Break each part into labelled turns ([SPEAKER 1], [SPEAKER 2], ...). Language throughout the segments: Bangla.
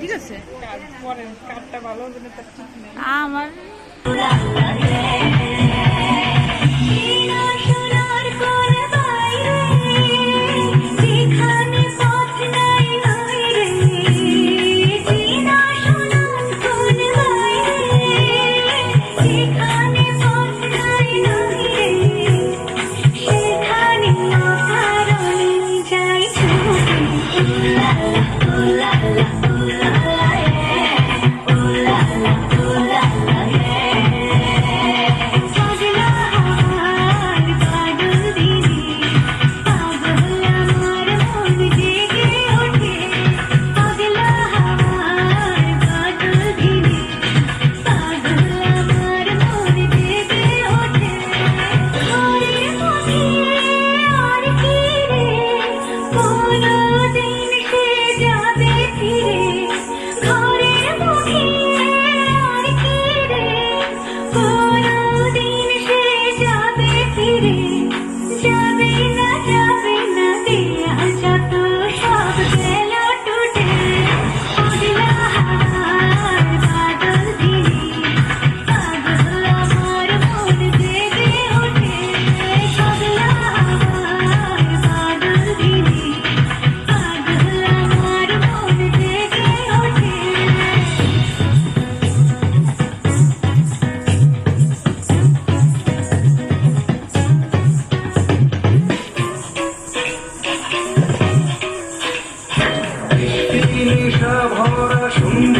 [SPEAKER 1] ঠিক আছে? আমার
[SPEAKER 2] Yeah.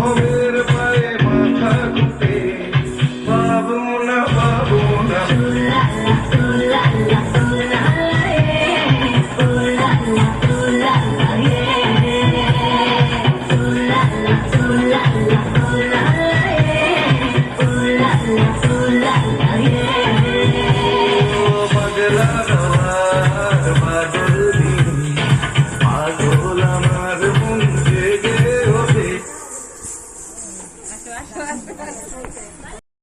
[SPEAKER 2] ভবের পায়ে মাথা ঘুটে পাবো না পাবো না।